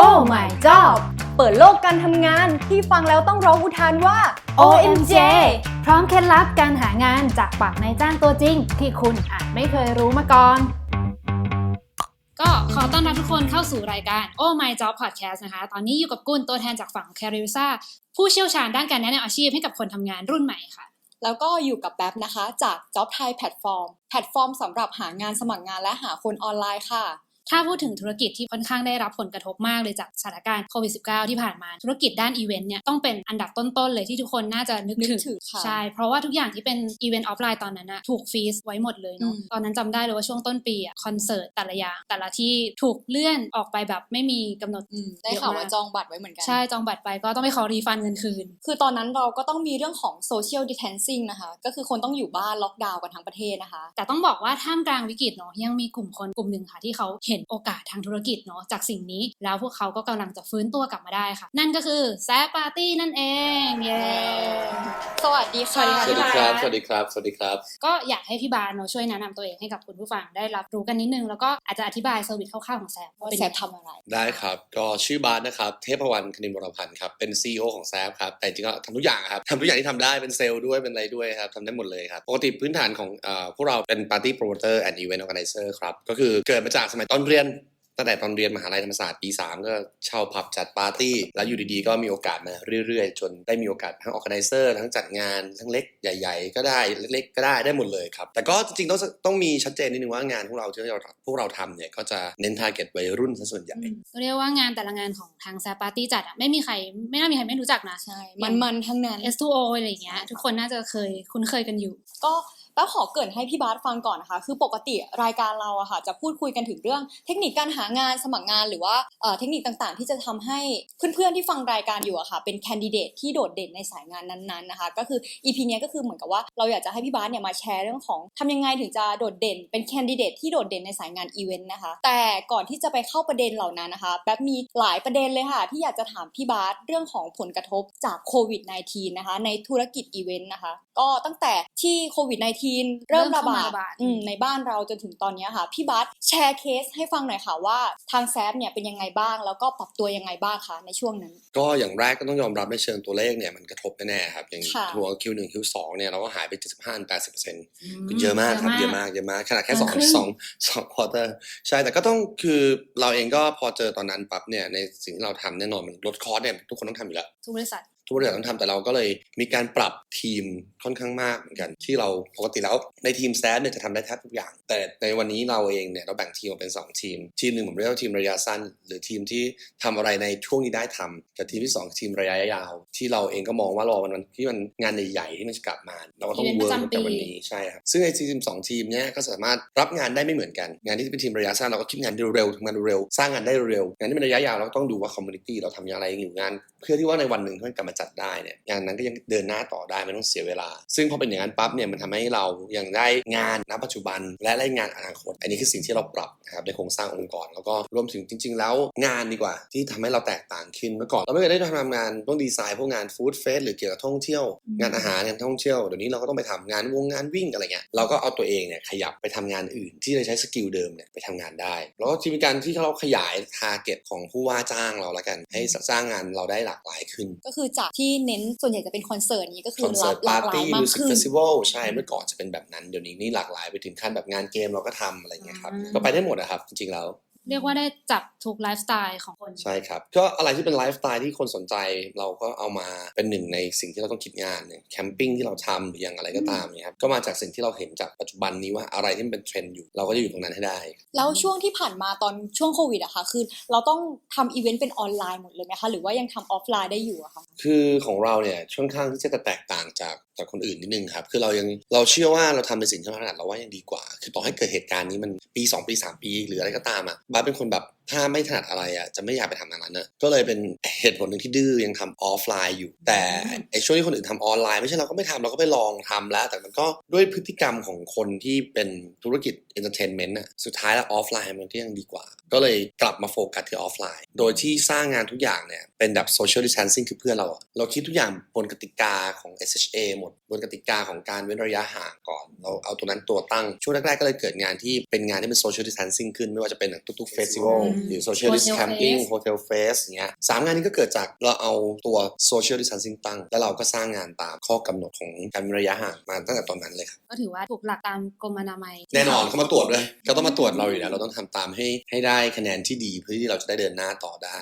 Oh my job เปิดโลกการทำงานที่ฟังแล้วต้องร้องอุทานว่า OMJ พร้อมเคล็ดลับการหางานจากปากนายจ้างตัวจริง ที่คุณอาจไม่เคยรู้มาก่อน ก็ขอต้อนรับทุกคนเข้าสู่รายการ Oh My Job Podcast นะคะ ตอนนี้อยู่กับกุลตัวแทนจากฝั่ง c a r i s a ผู้เชี่ยวชาญด้านการแนะนำอาชีพให้กับคนทำงานรุ่นใหม่ค่ะ แล้วก็อยู่กับแป๊บนะคะจาก Job Thai Platform แพลตฟอร์มสำหรับหางานสมัครงานและหาคนออนไลน์ค่ะ ถ้าพูดถึงธุรกิจที่ค่อนข้างได้รับผลกระทบมากเลยจากสถานการณ์โควิด -19 ที่ผ่านมา ธุรกิจด้านอีเวนต์เนี่ยต้องเป็นอันดับต้นๆเลยที่ทุกคนน่าจะนึกนึกถึงถึงค่ะใช่ เพราะว่าทุกอย่างที่เป็นอีเวนต์ออฟไลน์ตอนนั้นนะถูกฟรีซไว้หมดเลยเนาะอืมตอนนั้นจำได้เลยว่าช่วงต้นปีอะคอนเสิร์ตแต่ละอย่างแต่ละที่ถูกเลื่อนออกไปแบบไม่มีกำหนดอืมได้ข่าวว่าจองบัตรไว้เหมือนกัน ใช่จองบัตรไปก็ต้องไปขอรีฟันเงินคืน คือตอนนั้นเราก็ต้องมีเรื่องของ social distancing นะคะ ก็คือคนต้องอยู่บ้านล็อกดาวน์กันทั้งประเทศนะคะ แต่ต้องบอกว่าท่ามกลางวิกฤตเนาะยังมีกลุ่มคนกลุ่มหนึ่งค่ะที่เขาเห็นโอกาสทางธุรกิจเนาะจากสิ่งนี้ แล้วพวกเขาก็กำลังจะฟื้นตัวกลับมาได้ค่ะ นั่นก็คือแซปปาร์ตี้นั่นเองเย้สวัสดีค่ะสวัสดีสวัสดีครับ สวัสดีครับ สวัสดีครับ ก็อยากให้พี่บาสเนาะช่วยแนะนำตัวเองให้กับคุณผู้ฟังได้รับรู้กันนิดนึง แล้วก็อาจจะอธิบายเซอร์วิสคร่าวๆของแซปว่าเป็นแซยังฟไงทำอะไร ได้ครับ ก็ชื่อบาสนะครับเทพวันคณินวรพันธ์ครับเป็น CEO ของแซฟครับแต่จริงๆก็ทำทุกอย่างครับทำทุกอย่างที่ทำได้เป็นเซลล์ด้วยเป็นอะไรด้วยครับทำได้หมดเลยครับปกติพื้นฐานของเอ่อพวกเราเป็น Party Promoter and Event Organizer ครับก็คือเกิดมาจากสมัยตอนเรียนตั้งแต่ตอนเรียนมหาลัยธรรมศาสตร์ปี 3 ก็เช่าผับจัดปาร์ตี้ แล้วอยู่ดีๆ ก็มีโอกาสมาเรื่อยๆ จนได้มีโอกาสทั้ง organizer ทั้งจัดงานทั้งเล็กใหญ่ ๆ ก็ได้เล็กๆ ก็ได้ได้หมดเลยครับ แต่ก็จริงๆ ต้องต้องมีชัดเจนนิดนึงว่างานพวกเราที่เราพวกเราทำเนี่ย ก็จะเน้น target วัยรุ่นซะส่วนใหญ่ก็เรียกว่างานแต่ละงานของทางแซปปาร์ตี้จัดอะไม่มีใครไม่น่ามีใครไม่รู้จักนะใช่มันๆทั้งนั้น S2O อะไรอย่างเงี้ยทุกคนน่าจะเคยคุ้นเคยกันอยู่ ก็ แป๊บขอเกินให้พี่บาสฟังก่อนนะคะ คือปกติรายการเราอะค่ะ จะพูดคุยกันถึงเรื่องเทคนิคการหางานสมัครงานหรือว่าเทคนิคต่างๆ ที่จะทำให้เพื่อนๆที่ฟังรายการอยู่อะค่ะ เป็นแคนดิเดตที่โดดเด่นในสายงานนั้นๆนะคะ ก็คือ EP เนี้ยก็คือเหมือนกับว่าเราอยากจะให้พี่บาสเนี่ยมาแชร์เรื่องของทำยังไงถึงจะโดดเด่น เป็นแคนดิเดตที่โดดเด่นในสายงานอีเวนต์นะคะ แต่ก่อนที่จะไปเข้าประเด็นเหล่านั้นนะคะแป๊บมีหลายประเด็นเลยค่ะ ที่อยากจะถามพี่บาสเรื่องของผลกระทบจากโควิด -19 นะคะในธุรกิจอีเวนต์นะคะ ก็ตั้งแต่ ที่โควิด -19 เริ่มระบาเริ่มเข้ามาดระบาดอืมในบ้านเราจนถึงตอนเนี้ยค่ะ พี่บาสแชร์เคสให้ฟังหน่อยค่ะว่าทางแซฟเนี่ยเป็นยังไงบ้าง แล้วก็ปรับตัวยังไงบ้างคะในช่วงนั้น ก็อย่างแรกก็ต้องยอมรับในเชิงตัวเลขเนี่ยมันกระทบแน่ๆครับ อย่างค่ะทัวร์ Q1 Q2 เนี่ยเราก็หายไป 75 80%มคือเยอะมากครับเยอะมากเยอะมากขนาดแค่สองครึ่งสองสองควอเตอร์ใช่แต่ก็ต้องคือเราเองก็พอเจอตอนนั้นปั๊บเนี่ยในสิ่งที่เราทำแน่นอนมันลดคอร์สเนี่ยทุกคนต้องทำอยู่แล้วทุกบริษัททุกบริษัทต้องทำแต่เราก็เลยมีการปรับทีม ค่อนข้างมากเหมือนกัน ที่เราปกติแล้วในทีมแซดเนี่ยจะทำได้แทบทุกอย่าง แต่ในวันนี้เราเองเนี่ยเราแบ่งทีมออกเป็น 2 ทีม ทีมหนึ่งผมเรียกว่าทีมระยะสั้น หรือทีมที่ทำอะไรในช่วงนี้ได้ทำกับทีมที่ 2 ทีมระยะยาว ที่เราเองก็มองว่ารอวันที่มันงานใหญ่ๆที่มันจะกลับมาเราก็ต้องอีเวนต์เวิร์กประจำปีกับวันนี้ใช่ครับซึ่งไอทีมสองทีมเนี่ยก็สามารถรับงานได้ไม่เหมือนกัน งานที่เป็นทีมระยะสั้นเราก็คิดงานเร็วๆทำงานเร็วๆสร้างงานได้เร็วงานที่เป็นระยะยาวเราก็ต้องดูว่าคอมมูนิตี้เราทำอย่างไรอยู่งาน เพื่อที่ว่าในวันหนึ่งที่มันกลับมาจัดได้เนี่ยงานนั้นก็ยังเดินหน้าต่อได้ไม่ต้องเสียเวลาซึ่งพอเป็นอย่างนั้นปั๊บเนี่ยมันทำให้เรายังได้งานณปัจจุบัน และได้งานอนาคต อันนี้คือสิ่งที่เราปรับนะครับในโครงสร้างองค์กร แล้วก็รวมถึงจริง ๆ แล้วงานดีกว่า ที่ทำให้เราแตกต่างขึ้นเมื่อก่อนเราไม่เคยได้ทำงานต้องดีไซน์พวกงานฟู้ดเฟสหรือเกี่ยวกับท่องเที่ยว งานอาหารงานท่องเที่ยวเดี๋ยวนี้เราก็ต้องไปทำงานวงงานวิ่งอะไรเงี้ยเราก็เอาตัวเองเนี่ยขยับไปทำงานอื่น ที่จะใช้สกิลเดิมเนี่ยไปทำงานได้ แล้วก็จะมีการที่เราขยายทาร์เก็ตของผู้ว่าจ้างเราละกัน ให้สร้างงานเราได้หลากหลายขึ้น ก็คือจากที่เน้นส่วนใหญ่จะเป็นคอนเสิร์ตนี้ก็คือรับหลากหลายมามิกวสิกขึ้นเฟสติวัลใช่เมื่อก่อนจะเป็นแบบนั้นเดี๋ยวนี้นี่หลากหลายไปถึงขั้นแบบงานเกมเราก็ทำอะไรเงี้ยครับอืมก็ไปได้หมดอะครับจริงๆแล้วเรียกว่าได้จับทุกไลฟ์สไตล์ของคน ใช่ครับ ก็อะไรที่เป็นไลฟ์สไตล์ที่คนสนใจเราก็เอามาเป็นหนึ่งในสิ่งที่เราต้องคิดงานเนี่ยแคมปิ้งที่เราทำหรืออย่างอะไรก็ตามเนี่ยครับก็มาจากสิ่งที่เราเห็นจากปัจจุบันนี้ว่าอะไรที่มันเป็นเทรนด์อยู่เราก็จะอยู่ตรงนั้นให้ได้ แล้วช่วงที่ผ่านมาตอนช่วงโควิดอะค่ะคือเราต้องทำอีเวนต์เป็นออนไลน์หมดเลยไหมคะหรือว่ายังทำออฟไลน์ได้อยู่อะคะคือของเราเนี่ยค่อนข้างที่จะแตกต่างจากจากคนอื่นนิดนึงครับ คือเรายังเราเชื่อว่าเราทำในสิ่งที่เราถนัดเราว่ายังดีกว่า คือต่อให้เกิดเหตุการณ์นี้มันปี 2 ปี 3 ปี หรืออะไรก็ตามอะบาสเป็นคนแบบถ้าไม่ถนัดอะไรอะจะไม่อยากไปทำงานนั้นนะก็เลยเป็นเหตุผลหนึ่งที่ดื้อยังทำออฟไลน์อยู่ แต่ไอ้ช่วงที่คนอื่นทำออนไลน์ไม่ใช่เราก็ไม่ทำเราก็ไปลองทำแล้ว แต่มันก็ด้วยพฤติกรรมของคนที่เป็นธุรกิจเอนเตอร์เทนเมนต์อะสุดท้ายแล้วออฟไลน์มันก็ยังดีกว่า ก็เลยกลับมาโฟกัสที่ออฟไลน์ โดยที่สร้างงานทุกอย่างเนี่ยเป็นแบบโซเชียลดิส a ทนซิ่งคือเพื่อนเราอะเราคิดทุกอย่างบนกติกาของ SHA หมดบนกติกาของการเว้นระยะห่างก่อน เราเอาตัวนั้นตัวตั้งช่วงแรกๆก็เลยเกิดงานที่เป็นงานที่เป็นโซเชียลดิส a ทนซิ่งขึ้นไม่ว่าจะเป็นทุกๆเฟสติวัลอืหรือ socialist Hotel camping Face hotel face อย่างเงี้ยสามงานนี้ก็เกิดจากเราเอาตัว social distancing ตั้ง แล้วเราก็สร้างงานตามข้อกำหนดของการเว้นระยะห่างมาตั้งแต่ตอนนั้นเลยครับก็ถือว่าถูกหลักตามกรมอนามัย แน่นอนเขามาตรวจด้วยเขาต้องมาตรวจเราอยู่แล้วเราต้องทำตามให้ให้ได้คะแนนที่ดีเพื่อที่เราจะได้เดินหน้าต่อได้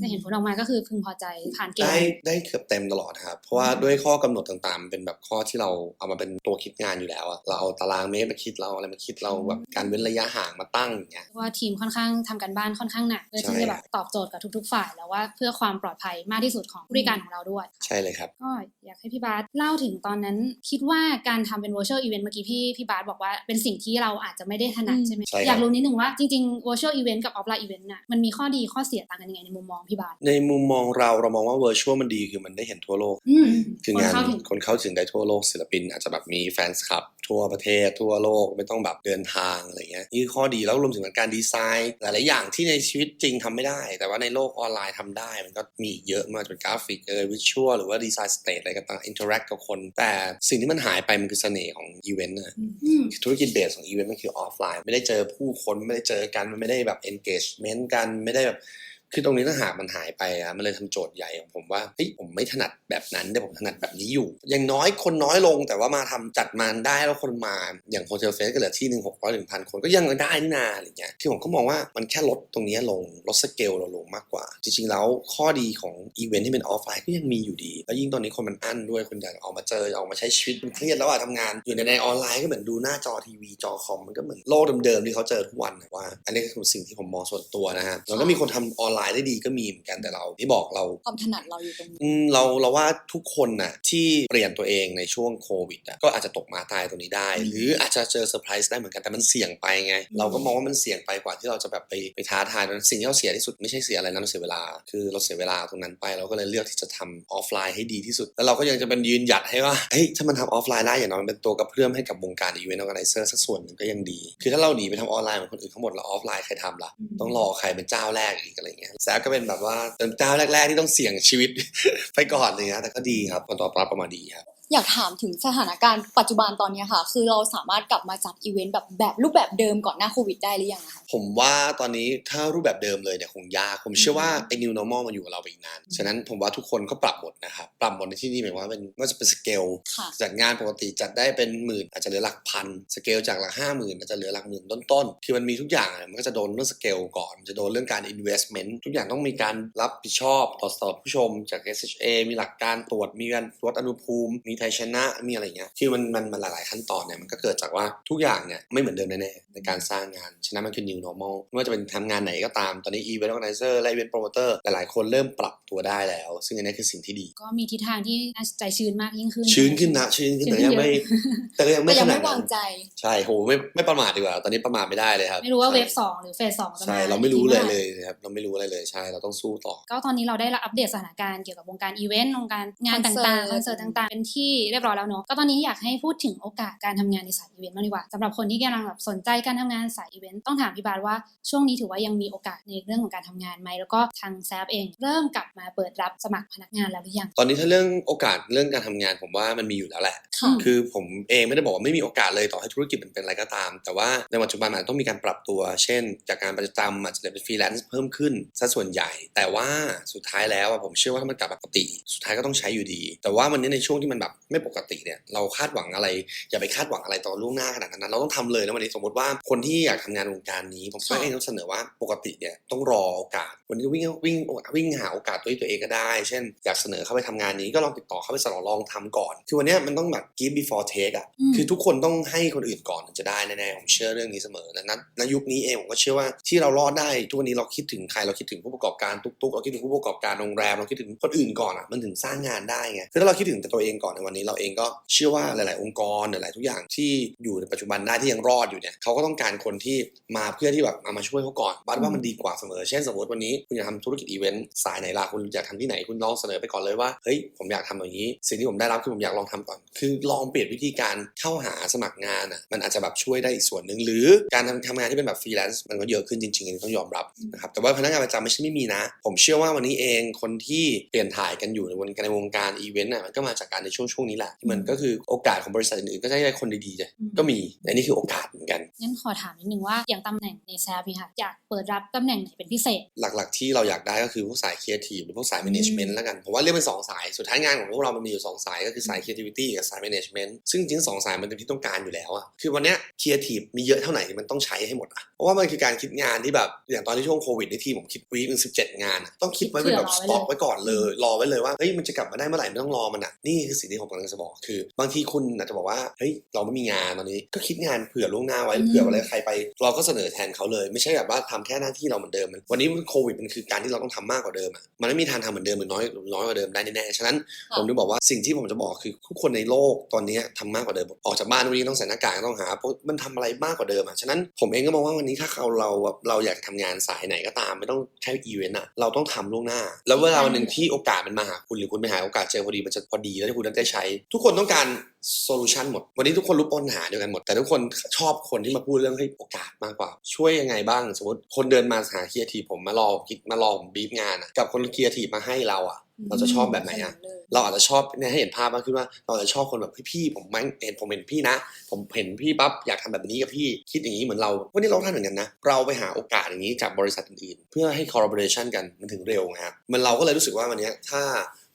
จะเห็นผลออกมาก็คือพึงพอใจผ่านเกณได้ฑ์ได้เกือบเต็มตลอดครับเพราะว่าด้วยข้อกำหนดต่างๆมันเป็นแบบข้อที่เราเอามาเป็นตัวคิดงานอยู่แล้วอะเราเอาตารางเมตรมาคิดเราเอาอะไรมาคิดเราแบบการเว้นระยะห่างมาตั้งอย่างเงี้ยเพราะว่าทีมค่อนข้างทำกันบ้านค่อนข้างหนักเพื่อที่ใช่จะแบบตอบโจทย์กับทุก ๆ ฝ่าย แล้วว่าเพื่อความปลอดภัยมากที่สุดของผู้บริการของเราด้วย ใช่เลยครับ ก็อยากให้พี่บาสเล่าถึงตอนนั้น คิดว่าการทำเป็น virtual event เมื่อกี้พี่พี่บาสบอกว่าเป็นสิ่งที่เราอาจจะไม่ได้ถนัดอืมใช่ไหมใช่ครับอยากรู้นิดนึงว่าจริงๆ virtual event กับ offline event น่ะมันมีข้อดีข้อเสียต่างกันยังไงในมุมมองพี่บาสในมุมมองเราเรามองว่า virtual มันดีคือมันได้เห็นทั่วโลกอืมคืองานคนเข้าถึงคนเข้าถึงได้ทั่วโลกศิลปิน อาจจะแบบมีแฟนคลับทั่วประเทศทั่วโลกไม่ต้องแบบเดินทางอะไรเงี้ยนี่คือข้อดีแล้วรวมถึงการดีไซน์ หลาย ๆ อย่างที่ในชีวิตจริงทำไม่ได้ แต่ว่าในโลกออนไลน์ทำได้ มันก็มีอีกเยอะมากเป็นกราฟิกเออวิชวลหรือว่าดีไซน์สเตทอะไรก็ต่างอินเทอร์แอคกับคน แต่สิ่งที่มันหายไปมันคือเสน่ห์ของอีเวนต์นะอืมธุรกิจเบสของอีเวนต์มันคือออฟไลน์ ไม่ได้เจอผู้คนไม่ได้เจอกันมันไม่ได้แบบ engagement กันไม่ได้แบบ คือตรงนี้ถ้าหากมันหายไปอะมันเลยทำโจทย์ใหญ่ของผมว่าเฮ้ยผมไม่ถนัดแบบนั้นแต่ผมถนัดแบบนี้อยู่ อย่างน้อยคนน้อยลงแต่ว่ามาทำจัดมานได้แล้วคนมาอย่างโฮเทลเฟสก็เหลือที่หนึ่งหกร้อยถึงพันคนก็ยังได้นี่นาอะไรเงี้ยที่ผมก็มองว่ามันแค่ลดตรงนี้ลงลดสเกลเราลงมากกว่า จริงๆแล้วข้อดีของอีเวนท์ที่เป็นออฟไลน์ก็ยังมีอยู่ดี แล้วยิ่งตอนนี้คนมันอั้นด้วยคนอยากออกมาเจอออกมาใช้ชีวิตมันเครียดแล้วอะทำงาน อยู่ในในออนไลน์ก็เหมือนดูหน้าจอทีวีจอคอมมันก็เหมือนโลกเดิมๆที่เขาเจอทุกวันว่า อันนี้คือสิ่งที่ผมมองส่วนตัวนะฮะแล้วก็มีคนทำออนไลน์ได้ดีก็มีเหมือนกันแต่เราที่บอกเราความถนัดเราอยู่ตรงนี้อืมเราเราว่าทุกคนน่ะที่เปลี่ยนตัวเองในช่วงโควิดอะก็อาจจะตกมาตายตรงนี้ได้ หรืออาจจะเจอเซอร์ไพรส์ได้เหมือนกันแต่มันเสี่ยงไปไง เราก็มองว่ามันเสี่ยงไปกว่าที่เราจะแบบไปไปท้าทายนั้นสิ่งที่เราเสียที่สุดไม่ใช่เสียอะไรนะเราเสียเวลา คือเราเสียเวลาตรงนั้นไปเราก็เลยเลือกที่จะทำออฟไลน์ให้ดีที่สุด แล้วเราก็ยังจะเป็นยืนหยัดให้ว่าเฮ้ยถ้ามันทำออฟไลน์ได้อย่างน้อยมันเป็นตัวกระเพื่อมให้กับวงการอีเวนต์ออแกไนเซอร์สักส่วนหนึ่งก็ยังดี คือถ้าเราหนีไปทำออนไลน์เหมือนคนอื่นทั้งหมดแล้วออฟไลน์ใครทำล่ะต้องรอใครเป็นเจ้าแรกอีกอะไรเงี้ยแซกก็เป็นแบบว่าเป็นเจ้าแรก ๆ ที่ต้องเสี่ยงชีวิต ไปก่อนเลยนะแต่ก็ดีครับผลตอบรับประมาณดีครับ อยากถามถึงสถานการณ์ปัจจุบันตอนนี้ค่ะ คือเราสามารถกลับมาจัดอีเวนต์แบบแบบรูปแบบเดิมก่อนหน้าโควิดได้หรือยังอะคะผมว่าตอนนี้ถ้ารูปแบบเดิมเลยเนี่ยคงยาก ผมเชื่อว่าไอ้ new normal มันอยู่กับเราไปอีกนาน ฉะนั้นผมว่าทุกคนก็ปรับหมดนะครับ ปรับหมดในที่นี้หมายว่าเป็นว่าจะเป็นสเกลค่ะจัดงานปกติจัดได้เป็นหมื่น อาจจะเหลือหลักพัน สเกลจากหลักห้าหมื่นอาจจะเหลือหลักหมื่นต้นๆ คือมันมีทุกอย่างอะมันก็จะโดนเรื่องสเกลก่อนมันจะโดนเรื่องการ investment ทุกอย่างต้องมีการรับผิดชอบต่อต่อผู้ชมจาก SHA มีหลักการตรวจ มีการตรวจอุณหภูมิมีไทยชนะ มีอะไรเงี้ย คือมันมันมันหลาย ๆ ขั้นตอนเนี่ย มันก็เกิดจากว่าทุกอย่างเนี่ยไม่เหมือนเดิมแน่ๆในการสร้างงาน ฉะนั้นมันคือ new normal ไม่ว่าจะเป็นทำงานไหนก็ตาม ตอนนี้ event organizer และ event promoter หลาย ๆ คนเริ่มปรับตัวได้แล้ว ซึ่งอันนี้คือสิ่งที่ดี ก็มีทิศทางที่น่าใจชื้นมากยิ่งขึ้น ชื้นขึ้นนะ ชื้นขึ้นแต่ยังไม่ แต่ก็ยังแต่ไม่ยัขงนาไม่ดวานั้งนใจใช่ โห ไม่ไม่ประมาทดีกว่า ตอนนี้ประมาทไม่ได้เลยครับ ไม่รู้ว่าเวฟใช่สองหรือเฟสสองจะใช่มาเราไม่รู้เลยอีกเลมื่อไหยครับ เราไม่รู้อะไรเลย ใช่ เราต้องสู้ต่อ ก็ตอนนี้เราได้รับอัปเดตสถานการณ์เกี่ยวกับวงการอีเวนต์วงการงานคอนเสิร์ตต่างๆคอนเสิร์ตต่างๆ เป็นที่เรียบร้อยแล้วเนอะก็ตอนนี้อยากให้พูดถึงโอกาสการทำงานในสายอีเวนต์มางดีกว่าสำหรับคนที่กำลังแบบสนใจการทำงานสายอีเวนต์ต้องถามพี่บาทว่าช่วงนี้ถือว่ายังมีโอกาสในเรื่องของการทำงานไหมแล้วก็ทางแซฟเองเริ่มกลับมาเปิดรับสมัครพนักงานแล้วหรือยังตอนนี้ถ้าเรื่องโอกาสเรื่องการทำงานผมว่ามันมีอยู่แล้วแหละค่ะคือผมเองไม่ได้บอกว่าไม่มีโอกาสเลยต่อให้ธุรกิจมันเป็นอะไรก็ตาม แต่ว่าในปัจจุบันมันต้องมีการปรับตัว เช่น จากการประจำอาจจะเป็นฟรีแลนซ์เพิ่มขึ้นซะส่วนใหญ่ แต่ว่าสุดท้ายแล้วอะผมเชื่อว่าถ้ามันกลับมาปกติ สุดท้ายก็ต้องใช้อยู่ดี แต่ว่าวันนี้ในช่วงที่มันแบบไม่ปกติเนี่ยเราคาดหวังอะไร อย่าไปคาดหวังอะไรต่อล่วงหน้าขนาดนั้น เราต้องทำเลยนะวันนี้สมมติว่าคนที่อยากทำงานวงการนี้ผมก็ค่ะเองต้องเสนอว่าปกติเนี่ยต้องรอโอกาสวันนี้ก็วิ่งวิ่งวิ่งหาโอกาสตัวตัวเองก็ได้ เช่น อยากเสนอเข้าไปทำงานนี้ก็ลองติดต่อเข้าไปสลองลองทำก่อน คือวันเนี้ยมันต้องแบบ give before take อะอืมคือทุกคนต้องให้คนอื่นก่อนถึงจะได้แน่ๆผมเชื่อเรื่องนี้เสมอนะณณยุคนี้เองผมก็เชื่อว่าที่เรารอดได้ทุกวันนี้เราคิดถึงใครเราคิดถึงผู้ประกอบการตุ๊กๆเราคิดถึงผู้ประกอบการโรงแรมเราคิดถึงคนอื่นก่อนอะมันถึงสร้างงานได้ไงคือถ้าเราคิดถึงแต่ตัวเองก่อนในวันนี้เราเองก็เชื่อว่าหลาย ๆ องค์กรหลาย ๆ ทุกอย่างที่อยู่ในปัจจุบันได้ที่ยังรอดอยู่เนี่ยเขาก็ต้องการคนที่มาเพื่อที่แบบมามาช่วยเขาก่อนบ้านว่ามันดีกว่าเสมอ เช่นสมมติวันนี้คุณอยากทำธุรกิจอีเวนต์สายไหนล่ะคุณอยากทำที่ไหนคุณลองเสนอไปก่อนเลยว่าเฮ้ยผมอยากทำอย่างนี้ สิ่งที่ผมได้รับคือผมอยากลองทำก่อน คือลองเปลี่ยนวิธีการเข้าหาสมัครงานอะมันอาจจะแบบช่วยได้อีกส่วนหนึ่งหรือการทำทำงานที่เป็นแบบฟรีแลนซ์มันก็เยอะขึ้นจริงๆต้องยอมรับนะครับแต่ว่าพนักงานประจำไม่ใช่ไม่มีนะ ผมเชื่อว่าวันนี้เองคนที่เปลี่ยนถ่ายกันอยู่ในวงการในวงการอีเวนต์น่ะมันก็มาจากการในช่วงช่วงนี้แหละที่มันก็คือโอกาสของบริษัทอื่นๆก็จะได้คนดีๆเลยอืมก็มีแต่นี่คือโอกาสเหมือนกันงั้นขอถามนิดนึงว่าอย่างตำแหน่งในแซฟค่ะอยากเปิดรับตำแหน่งไหนเป็นพิเศษ หลักๆ ที่เราอยากได้ก็คือพวกสายครีเอทีฟหรือพวกสายแมネจเมนต์แล้วกันผมว่าเรียกเป็นสองสายสุดท้ายงานของพวกเรามันมีอยู่สองสายก็คือสาย creativity กับสาย management ซึ่งจริงๆสองสายมันเป็นที่ต้องการอยู่แล้วอะคือวันเนี้ย creative มีเยอะเท่าไหร่มันต้องใช้ให้หมดอะเพ ราะว่ามันคือการคิดงานที่แบบอย่างตอนที่ช่วงโควิดในที่ผมคิดวีคหนึ่งสิบเจ็ดงานอะต้องคิดไว้เป็นแบบสเผื่อรอไว้เลยต็อกไว้ก่อนเลย รอไว้เลยว่าเฮ้ยมันจะกลับมาได้เมื่อไหร่ไม่ต้องรอมันอะนี่คือสิ่งที่ผมกำลังจะบอกคือ บางทีคุณอาจจะบอกว่าเฮ้ยเราไม่มีงานตอนนี้ก็คิดงานเผื่อล่วงหน้าไว้เผื่ออะไรใครไป เราก็เสนอแทนเขาเลย ไม่ใช่แบบว่าทำแค่หน้าที่เราเหมือนเดิมมันวันนี้โควิดมันคือการที่เราต้องทำมากกว่าเดิมอะมันไม่มีทางทำเหมือนเดิมหรือน้อยหรือน้อยกว่าเดิมได้แน่ๆฉะนั้นค่ะผมถึงบอกว่าสิ่งที่ผมจะบอกคือทุกคนในโลกตอนนี้ทำมากกว่าเดิมออกจากบ้านวันนี้ต้องใส่หน้ากากต้องหาเพราะมันทำอะไรมากกว่าเดิมอะฉะนั้นผมเองก็มองว่าวันนี้ถ้าเราเราเราอยากทำงานสายไหนก็ตามไม่ต้องแค่อีเวนต์อะเราต้องทำล่วงหน้า แล้วเวลาวันหนึ่งที่โอกาสมันมาหาคุณหรือคุณไปหาโอกาสเจอพอดีมันจะพอดีแล้วที่คุณได้ใช้ ทุกคนต้องการโซลูชันหมด วันนี้ทุกคนรู้ปัญหาเดียวกันหมด แต่ทุกคนชอบคนที่มาพูดเรื่องให้โอกาสมากกว่า ช่วยยังไงบ้าง สมมติคนเดินมาหาครีเอทีฟผมมารอคิดมารอผมบีบงานอะกับคนครีเอทีฟมาให้เราอะเราจะชอบแบบไหนอะ เลยเราอาจจะชอบเนี่ยให้เห็นภาพมากขึ้นว่า เราอาจจะชอบคนแบบพี่พี่ผมแม่งเห็นผมเห็นพี่นะ ผมเห็นพี่ปั๊บอยากทำแบบนี้กับพี่คิดอย่างนี้เหมือนเราวันนี้เราทำเหมือนกันนะเราไปหาโอกาสอย่างนี้จากบริษัทอื่นๆ เพื่อให้ collaboration กันมันถึงเร็วไงครับมันเราก็เลยรู้สึกว่าวันเนี้ยถ้า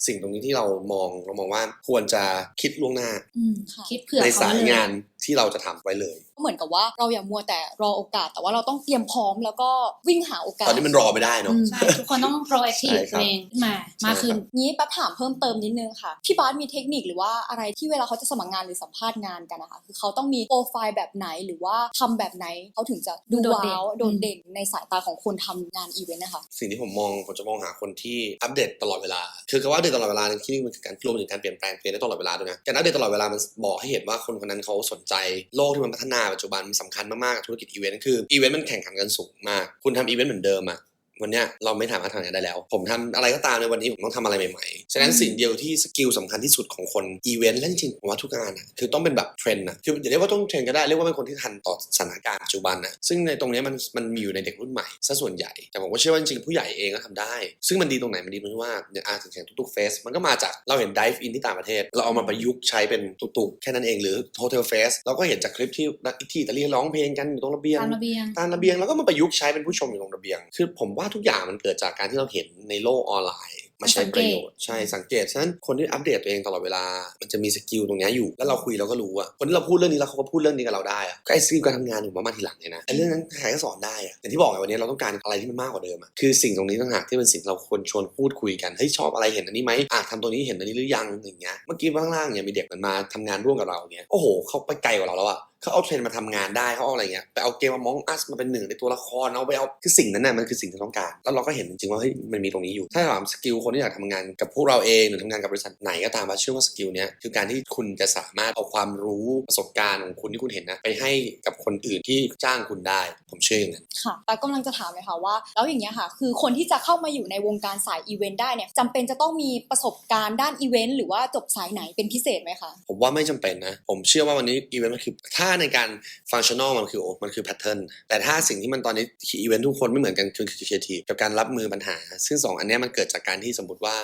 สิ่งตรงนี้ที่เรามองเรามองว่าควรจะคิดล่วงหน้าอืมค่ะคิดเผื่อในเขาสายไว้เลยงาน ที่เราจะทำไว้เลยก็เหมือนกับว่าเราอย่ามัวแต่รอโอกาส แต่ว่าเราต้องเตรียมพร้อมแล้วก็วิ่งหาโอกาส ตอนนี้มันรอไม่ได้เนาะอืมใช่ทุกคนต้อง proactive ใช่ครับตัวเองขึ้นมามากขึ้นงี้แป๊บถามเพิ่มเติมนิดนึงค่ะ พี่บาสมีเทคนิคหรือว่าอะไรที่เวลาเขาจะสมัครงานหรือสัมภาษณ์งานกันนะคะคือเขาต้องมีโปรไฟล์แบบไหนหรือว่าทำแบบไหนเขาถึงจะดูโดดเด่นว้าวโดดเด่นในสายตาของคนทำงานอีเวนต์นะคะสิ่งที่ผมมองผมจะมองหาคนที่อัปเดตตลอดเวลา คือคำว่าอัปเดตตลอดเวลาในที่นี่มันคือการรวมถึงการเปลี่ยนแปลงเปลี่ยนได้ตลอดเวลาด้วยนะการอัปเดตตลอดเวลามันบอกให้เห็นว่าคนคนนั้นเขาสนใจโลกที่มันพัฒนาปัจจุบันมันสำคัญมากๆกับธุรกิจอีเวนต์คืออีเวนต์มันแข่งขันกันสูงมาก คุณทำอีเวนต์เหมือนเดิมอะ วันเนี้ยเราไม่สามารถทำงานได้แล้ว ผมทำอะไรก็ตามในวันนี้ผมต้องทำอะไรใหม่ๆ ฉะนั้นสิ่งเดียวที่สกิลสำคัญที่สุดของคนอีเวนต์และจริงๆผมว่าทุกงานอะคือต้องเป็นแบบเทรนด์นะคืออย่าเรียกว่าต้องเทรนด์ก็ได้เรียกว่าเป็นคนที่ทันต่อสถานการณ์ปัจจุบันนะซึ่งในตรงเนี้ยมันมันมีอยู่ในเด็กรุ่นใหม่ซะส่วนใหญ่ แต่ผมก็เชื่อว่าจริงๆผู้ใหญ่เองก็ทำได้ ซึ่งมันดีตรงไหนมันดีตรงที่ว่าอย่างอาถึงอย่างทุกๆเฟสมันก็มาจากเราเห็น dive in ที่ต่างประเทศ เราเอามาประยุกต์ใช้เป็นตุกๆแค่นั้นเองหรือ hotel face เราก็เห็นจากคลิปที่นักที่อิตาลีร้องเพลงกันอยู่ตรงระเบียงตามระเบียงตามระเบียงแล้วก็มาประยุกต์ใช้เป็นผู้ชมอยู่ตรงระเบียง คือผมว่าทุกอย่างมันเกิดจากการที่เราเห็นในโลกออนไลน์มาใช้ประโยชน์ใช่สังเกตฉะนั้นคนที่อัปเดตตัวเองตลอดเวลา มันจะมีสกิลตรงเนี้ยอยู่ แล้วเราคุยเราก็รู้อะคนที่เราพูดเรื่องนี้แล้วเขาก็พูดเรื่องนี้กับเราได้อะก็ไอ้สกิลการทำงานผมว่ามาทีหลังเนี่ยนะไอ้เรื่องนั้นใครก็สอนได้อะอย่างที่บอกไงวันนี้เราต้องการอะไรที่มันมากกว่าเดิมอะคือสิ่งตรงนี้ต่างหากที่เป็นสิ่งเราควรชวนพูดคุยกันเฮ้ยชอบอะไรเห็นอันนี้ไหมอะทำตัวนี้เห็นอันนี้หรือยังอย่างเงี้ยเมื่อกี้ข้างล่างเนี่ยมีเด็กมันมาทำงานร่วมกับเราเนี่ยโอ้โหเขาไปไกลกว่าเราแล้วอะ เขาเอาเทรนด์มาทำงานได้เขาเอาอะไรเงี้ยไปเอาเกมมามองอัสมาเป็นหนึ่งในตัวละครเอาไปเอาคือสิ่งนั้นน่ะมันคือสิ่งที่ต้องการ แล้วเราก็เห็นจริงๆว่าเฮ้ยมันมีตรงนี้อยู่ ถ้าถามสกิลคนที่อยากทำงานกับพวกเราเองหรือทำงานกับบริษัทไหนก็ตามว่าเชื่อว่าสกิลเนี้ยคือการที่คุณจะสามารถเอาความรู้ประสบการณ์ของคุณที่คุณเห็นนะไปให้กับคนอื่นที่จ้างคุณได้ ผมเชื่ออย่างนั้นค่ะแต่กำลังจะถามเลยค่ะว่า แล้วอย่างเงี้ยค่ะ คือคนที่จะเข้ามาอยู่ในวงการสายอีเวนต์ได้เนี่ยจำเป็นจะต้องมีประสบการณ์ด้านอีเวนต์หรือว่าจบสายไหนเป็นพิเศษไหมคะผมว่าไม่จำเป็นนะผมเชื่อว่าวันนี้อีเวนต์มันคือถ้าาในการฟังชั่นอลมันคือมันคือแพทเทิร์นแต่ถ้าสิ่งที่มันตอนนี้อีเวนต์ทุกคนไม่เหมือนกันคือคือครีเอทีฟกับการรับมือปัญหา ซึ่งสองอันนี้มันเกิดจากการที่สมมติว่า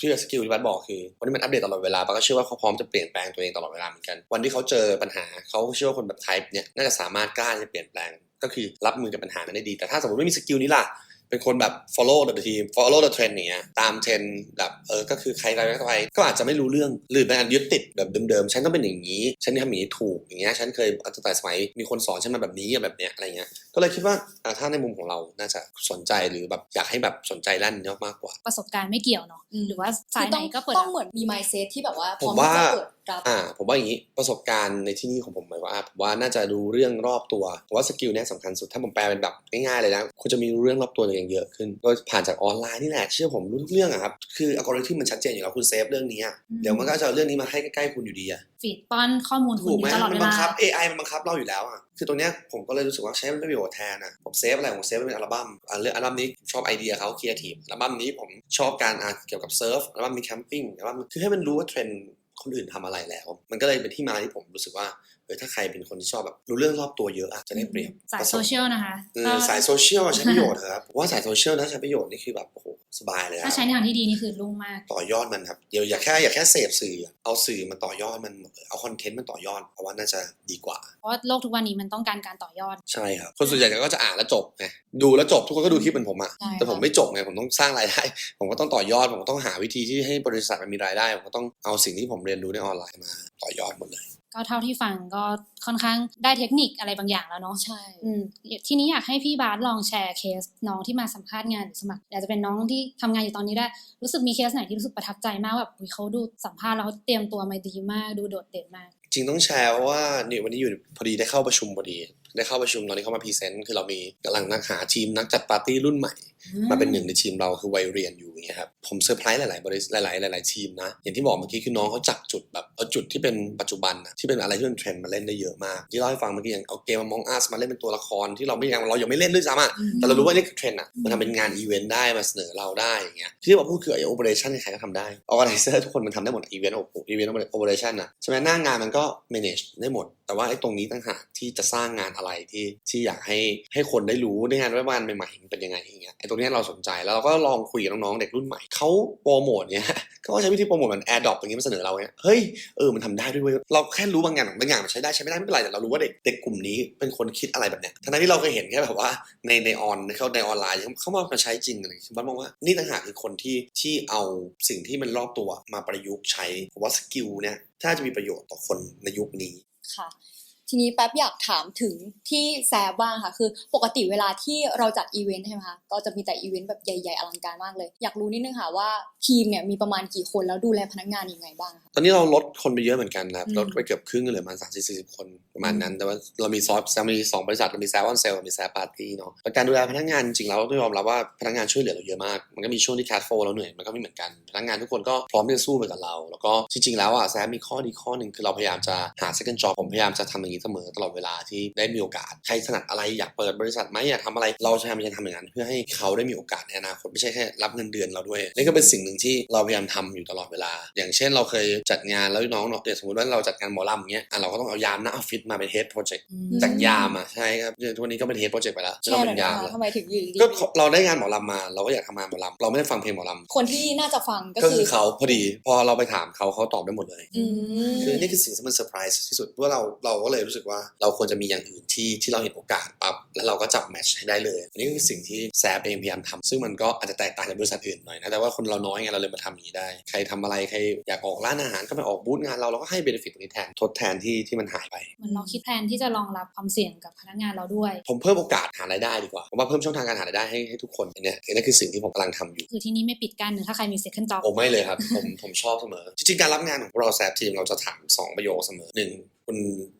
ที่สกิลที่บัตบอกคือวันนี้มันอัปเดตตลอดเวลาปาก็เชื่อว่าเขาพร้อมจะเปลี่ยนแปลงตัวเองตลอดเวลาเหมือนกันวันที่เขาเจอปัญหาเขาเชื่อว่าคนแบบไทป์เนี่ยน่าจะสามารถกล้าจะเปลี่ยนแปลงก็คือรับมือกับปัญหานั้นได้ดี แต่ถ้าสมมติไม่มีสกิลนี้ล่ะ เป็นคนแบบ follow the team follow the trend อย่างเงี้ยตามเทรนด์แบบเออ ก็คือใครไปก็ไปก็อาจจะไม่รู้เรื่อง หรือเป็นอันยึดติดแบบเดิมๆ ฉันต้องเป็นอย่างนี้ ฉันทำอย่างนี้ถูกอย่างเงี้ย ฉันเคยตั้งแต่สมัยมีคนสอนฉันมาแบบนี้แบบเนี้ยอะไรเงี้ย ก็เลยคิดว่าอ่าถ้าในมุมของเรา น่าจะสนใจหรือแบบอยากให้แบบสนใจด้านนี้มากกว่า ประสบการณ์ไม่เกี่ยวเนาะอืมหรือว่าสายไหนก็เปิด ต้องเหมือนมี mindset ที่แบบว่าพร้อผมมว่าที่จะเปิดรับ อ่าผมว่าอย่างนี้ประสบการณ์ในที่นี่ของผมหมายว่าผมว่าน่าจะรู้เรื่องรอบตัวผมว่าสกิลเนี้ยสำคัญสุดถ้าผมแปลเป็นแบบง่ายๆเลยนะคุณจะมีรู้เรื่องรอบตัวตัวเองเยอะขึ้นโดยผ่านจากออนไลน์นี่แหละเชื่อผมรู้ทุกเรื่องอะครับคืออัลกอริทึมมันชัดเจนอยู่แล้วคุณเซฟเรื่องนี้อะอืมเดี๋ยวมันก็จะเอาเรื่องนี้มาให้ใกล้ๆคุณอยู่ดีอะฟีดป้อนข้อมูลคุถูณกไหมตลอดมัเวนบัลางคับ AI มันบังคับเราอยู่แล้วอะคือตรงเนี้ยผมก็เลยรู้สึกว่าใช้มันไม่ประโยชน์แทนอะผมเซฟอะไรผมเซฟไว้เป็นอัลบั้มอ่าเรื่องอัลบั้มนี้ผมชอบไอเดียเขาครีเอทีฟอัลบั้มนี้ผมชอบการอ่านเกี่ยวกับเซิร์ฟอัลบั้มมีแคมปิ้งอัลบั้มคือให้มันรู้ว่าเทรนด์ คนอื่นทำอะไรแล้ว มันก็เลยเป็นที่มาที่ผมรู้สึกว่า เออถ้าใครเป็นคนที่ชอบแบบรู้เรื่องรอบตัวเยอะอะจะได้เปรียบสายโซเชียลนะคะเอก็อสายโซเชียลใช้ประโยชน์เถอะครับผมว่าสายโซเชียลนะใช้ประโยชน์นี่คือแบบโอ้โหสบายเลยคถ้ารับใช้ในทางที่ดีนี่คือรุ่งมาก ต่อยอดมันครับเดี๋ยวอย่าแค่อย่าแค่เสพสื่ออะเอาสื่อมาต่อยอดมันหมดเลยเอาคอนเทนต์มันต่อยอดเพราะว่าน่าจะดีกว่า เพราะว่าโลกทุกวันนี้มันต้องการการต่อยอด ใช่ครับคนส่วนใหญ่ก็จะอ่านแล้วจบไงดูแล้วจบทุกคนก็ดูคลิปเหมือนผมอะใช่แต่ผมค่ะไม่จบไงผมต้องสร้างรายได้ผมก็ต้องต่อยอดผมก็ต้องหาวิธีที่ให้บริษัทมันมีรายได้ผมก็ต้องเอาสิ่งที่ผมเรียนรู้ในออนไลน์มาต่อยอดหมดเลย ก็เท่าที่ฟังก็ค่อนข้างได้เทคนิคอะไรบางอย่างแล้วเนาะใช่อืมทีนี้อยากให้พี่บาสลองแชร์เคสน้องที่มาสัมภาษณ์งานหรือสมัครอาจจะเป็นน้องที่ทำงานอยู่ตอนนี้ได้รู้สึกมีเคสไหนที่รู้สึกประทับใจมากแบบอุ๊ยเขาดูสัมภาษณ์แล้วเขาเตรียมตัวมาดีมากดูโดดเด่นมาก จริงต้องแชร์เพราะว่าเนี่ยวันนี้อยู่พอดีได้เข้าประชุมพอดี ได้เข้าประชุมตอนนี้เข้ามาพรีเซนต์คือเรามีกำลังนักหาทีมนักจัดปาร์ตี้รุ่นใหม่ มาเป็นหนึ่งในทีมเราคือวัยเรียนอยู่อย่างเงี้ยครับผมเซอร์ไพรส์หลาย ๆ บริษัทหลาย ๆ หลาย ๆ ทีมนะ อย่างที่บอกเมื่อกี้คือน้องเขาจับจุดแบบเอาจุดที่เป็นปัจจุบันนะที่เป็นอะไรที่เป็นเทรนด์มาเล่นได้เยอะมาก ที่เล่าให้ฟังเมื่อกี้อย่างเอาเกมมองอาร์สมาเล่นเป็นตัวละครที่เราไม่ยังเรายังไม่เล่นด้วยซ้ำอะแต่เรารู้ว่านี่คือเทรนด์อะมันทำเป็นงานอีเวนต์ได้มาเสนอเราได้อย่างเงี้ยที่บอกพูดคือไอโอเปอเรชั่นใครก็ทำได้ออ g a ไ i เซอร์ทุกคนมันทำได้หมดอีเวนต์อีเวนต์โอเปอเรชั่นอะใช่ไหมหน้างานมันก็ manage ได้หมด แต่ว่าไอ้ตรงนี้ต่างหากที่จะสร้างงานอะไรที่ที่อยากให้ให้คนได้รู้ในงานว่างานใหม่ๆมันเป็นยังไงอย่างเงี้ยไอ้ตงเนี้เราสนใจแล้วเราก็ลองคุยกับน้องๆเด็กรุ่นใหม่เขาโปรโมทเนี้ยเขาก็ใช้วิธีโปรโมทเหมือนแอร์ดรอปอย่างงี้มาเสนอเราเนี้ยเฮ้ยเออมันทำได้ด้วยเว้ยเราแค่รู้บางอย่างบางอย่างมันใช้ได้ใช้ไม่ได้ไม่เป็นไรแต่เรารู้ว่าเด็กเด็กกลุ่มนี้เป็นคนคิดอะไรแบบเนี้ยทั้งที่เราเคยเห็นแค่แบบว่าในในออนเขาในออนไลน์เขามามาใช้จริงอะไรคือบ้านมองว่านี่ต่างหากคือคนที่ที่เอาสิ่งที่มันรอบตัวมาประยุกต์ใช้ผมว่าสกิลเนี่ยถ้าจะมีประโยชน์ต่อคนในยุคนี้ค่ะ ทีนี้แป๊บอยากถามถึงที่แซบบ้างค่ะ คือปกติเวลาที่เราจัดอีเวนต์ใช่ไหมคะก็จะมีแต่อีเวนต์แบบใหญ่ๆอลังการมากเลย อยากรู้นิดนึงค่ะว่าทีมเนี่ยมีประมาณกี่คนแล้วดูแลพนักงานยังไงบ้างคะตอนนี้เราลดคนไปเยอะเหมือนกันนะครับอืมลดไปเกือบครึ่งเหลือประมาณสามสิบสี่สิบคนประมาณนั้น แต่ว่าเรามีซอฟต์มีสองบริษัทเรามีแซวอนเซลมีแซปาร์ตี้เนาะแล้วการดูแลพนักงานจริงๆแล้วต้องยอมรับว่าพนักงานช่วยเหลือเราเยอะมากมันก็มีช่วงที่แคสโฟเราเหนื่อยมันก็ไม่เหมือนกันพนักงานทุกคนก็พร้อมที่จะสู้ไปกับเรา แล้วก็จริงๆแล้วอะแซมมีข้อดีข้อหนึ่งคือเราพยายามจะหา second job ผมพยายามจะทำอย่างนี้เสมอตลอดเวลาที่ได้มีโอกาส ใครถนัดอะไรอยากเปิดบริษัทไหมอยากทำอะไรเราจะพยายามจะทำอย่างนั้นเพื่อให้เขาได้มีโอกาสในอนาคตไม่ใช่แค่รับเงินเดือนเราด้วยนี่ก็เป็นสิ่งหนึ่งที่เราพยายามทำอยู่ตลอดเวลา อย่างเช่นเราเคยจัดงานแล้วน้องเนาะเดี๋ยวสมมติว่าเราจัดงานหมอลำอย่างเงี้ยอะเราก็ต้องเอายามหน้าออฟฟิศมาเป็น head project จากยามอะใช่ครับเดี๋ยวทุกวันนี้ก็เป็น head project ไปแล้วไม่แช่ต้องเลเป็ยนนะยามคะแล้วทำไมถึงอยู่ดีก็เราได้งานหมอลำมาเราก็อยากทำงานหมอลำเราไม่ได้ฟังเพลงหมอลำคนที่น่าจะฟังก็ก็คืคืออเขาพอดี พอเราไปถามเขาเขาตอบได้หมดเลยอืมคือนี่คือสิ่งที่มันเซอร์ไพรส์ที่สุดว่าเราเราก็เลยรู้สึกว่าเราควรจะมีอย่างอื่นที่ที่เราเห็นโอกาสปั๊บแล้วเราก็จับแมทช์ให้ได้เลยอันนี้ก็คือสิ่งที่แซบเองพยายามทำซึ่งมันก็อาจจะแตกต่างจากบริษัทอื่นหน่อยนะแต่ว่าคนเราน้อยไงเราเลยมาทำอย่างนี้ได้ ใครทำอะไรใครอยากออกร้านอาหารก็มาออกบูธงานเราเราก็ให้เบนฟิตตรงนี้แทนทดแทนที่ที่มันหายไปเหมือนเราคิดแผนที่จะรองรับความเสี่ยงกับพนักงานเราด้วย ผมเพิ่มโอกาสหารายได้ดีกว่าผมว่าเพิ่มช่องทางการหารายได้ให้ให้ทุกคนอันเนี้ยอันนี้คือสิ่งที่ผมกำลังทำอยู่คือที่นี่ไม่ปิดกั้นนะถ้าใครมี second job โอ้ไม่เลยครับผมผมชอบเสมอจริงๆการรับงานของพวกเราแซฟทีมเราจะถามสองประโยคเสมอหนึ่ง คุณ